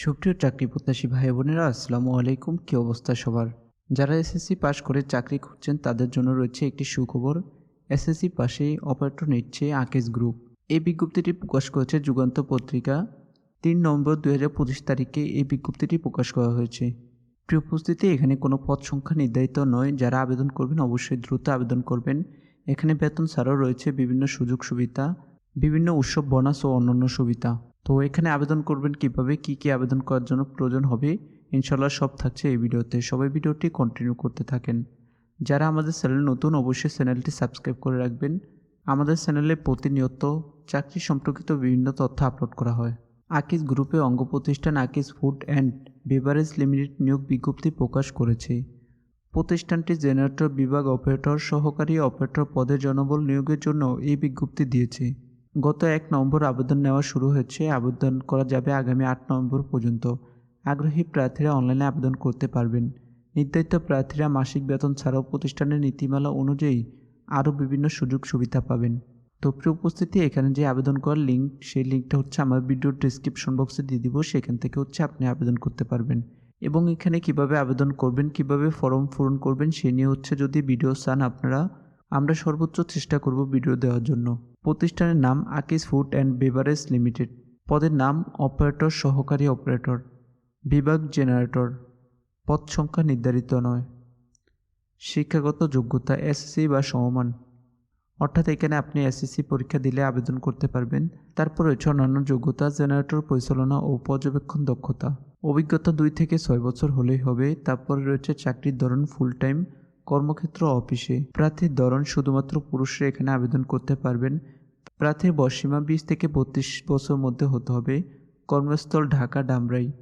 সুপ্রিয় চাকরি প্রত্যাশী ভাই বোনেরা, আসসালামু আলাইকুম। কী অবস্থা সবার? যারা এসএসসি পাশ করে চাকরি খুঁজছেন, তাদের জন্য রয়েছে একটি সুখবর। এসএসসি পাশেই অপারেটর নিচ্ছে আকেশ গ্রুপ। এই বিজ্ঞপ্তিটি প্রকাশ করেছে যুগান্ত পত্রিকা। তিন নভেম্বর দু হাজার পঁচিশ তারিখে এই বিজ্ঞপ্তিটি প্রকাশ করা হয়েছে। প্রিয় উপস্থিতি, এখানে কোনো পদ সংখ্যা নির্ধারিত নয়। যারা আবেদন করবেন, অবশ্যই দ্রুত আবেদন করবেন। এখানে বেতন ছাড়াও রয়েছে বিভিন্ন সুযোগ সুবিধা, বিভিন্ন উৎসব, বোনাস ও অন্যান্য সুবিধা। তো এখানে আবেদন করবেন কীভাবে, কি কি আবেদন করার জন্য প্রয়োজন হবে ইনশাল্লাহ সব থাকছে এই ভিডিওতে। সবাই ভিডিওটি কন্টিনিউ করতে থাকেন। যারা আমাদের চ্যানেল নতুন, অবশ্যই চ্যানেলটি সাবস্ক্রাইব করে রাখবেন। আমাদের চ্যানেলে প্রতিনিয়ত চাকরি সম্পর্কিত বিভিন্ন তথ্য আপলোড করা হয়। আকিস গ্রুপে অঙ্গ প্রতিষ্ঠান আকিস ফুড অ্যান্ড বেভারেজ লিমিটেড নিয়োগ বিজ্ঞপ্তি প্রকাশ করেছে। প্রতিষ্ঠানটি জেনারেটর বিভাগ অপারেটর সহকারী অপারেটর পদে জনবল নিয়োগের জন্য এই বিজ্ঞপ্তি দিয়েছে। গত এক নম্বর আবেদন নেওয়া শুরু হয়েছে। আবেদন করা যাবে আগামী আট নভেম্বর পর্যন্ত। আগ্রহী প্রার্থীরা অনলাইনে আবেদন করতে পারবেন। নির্ধারিত প্রার্থীরা মাসিক বেতন ছাড়াও প্রতিষ্ঠানের নীতিমালা অনুযায়ী আরও বিভিন্ন সুযোগ সুবিধা পাবেন। তো প্রিয় উপস্থিতি, এখানে যে আবেদন করার লিঙ্ক, সেই লিঙ্কটা হচ্ছে আমার ভিডিওর ডিসক্রিপশন বক্সে দিয়ে দিব। সেখান থেকে হচ্ছে আপনি আবেদন করতে পারবেন। এবং এখানে কীভাবে আবেদন করবেন, কীভাবে ফর্ম পূরণ করবেন, সে নিয়ে হচ্ছে যদি ভিডিও চান আপনারা আমরা সর্বোচ্চ চেষ্টা করব ভিডিও দেওয়ার জন্য। প্রতিষ্ঠানের নাম আকিস ফুড অ্যান্ড বেভারেজ লিমিটেড। পদের নাম অপারেটর, সহকারী অপারেটর। বিভাগ জেনারেটর। পদ সংখ্যা নির্ধারিত নয়। শিক্ষাগত যোগ্যতা এসএসসি বা সমমান। অর্থাৎ এখানে আপনি এসএসসি পরীক্ষা দিলে আবেদন করতে পারবেন। তারপর রয়েছে অন্যান্য যোগ্যতা, জেনারেটর পরিচালনা ও পর্যবেক্ষণ দক্ষতা। অভিজ্ঞতা দুই থেকে ছয় বছর হলেই হবে। তারপরে রয়েছে চাকরির ধরন ফুল টাইম কর্মক্ষেত্র অফিসে। প্রার্থীর ধরন শুধুমাত্র পুরুষরা এখানে আবেদন করতে পারবেন। প্রার্থীর বয়সীমা বিশ থেকে বত্রিশ বছর মধ্যে হতে হবে। কর্মস্থল ঢাকা ডামরাই।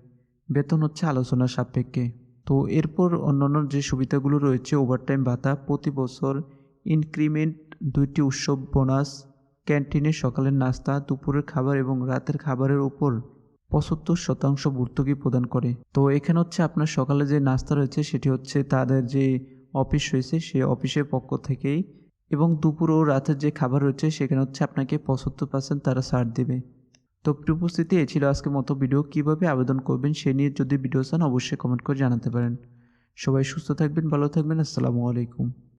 বেতন হচ্ছে আলোচনা সাপেক্ষে। তো এরপর অন্যান্য যে সুবিধাগুলো রয়েছে ওভারটাইম ভাতা, প্রতি বছর ইনক্রিমেন্ট দুইটি উৎসব বোনাস ক্যান্টিনে সকালের নাস্তা, দুপুরের খাবার এবং রাতের খাবারের উপর পঁচাত্তর শতাংশ ভর্তুকি প্রদান করে। তো এখানে হচ্ছে আপনার সকালে যে নাস্তা রয়েছে, সেটি হচ্ছে তাদের যে অফিস রয়েছে সেই অফিসের পক্ষ থেকেই। এবং দুপুর ও রাতের যে খাবার রয়েছে, সেখানে হচ্ছে আপনাকে পঁচাত্তর পার্সেন্ট তারা ছাড় দেবে। তো উপস্থিতি এ ছিল আজকের মতো ভিডিও কীভাবে আবেদন করবেন, সে নিয়ে যদি ভিডিও চান, অবশ্যই কমেন্ট করে জানাতে পারেন। সবাই সুস্থ থাকবেন, ভালো থাকবেন। আসসালামু আলাইকুম।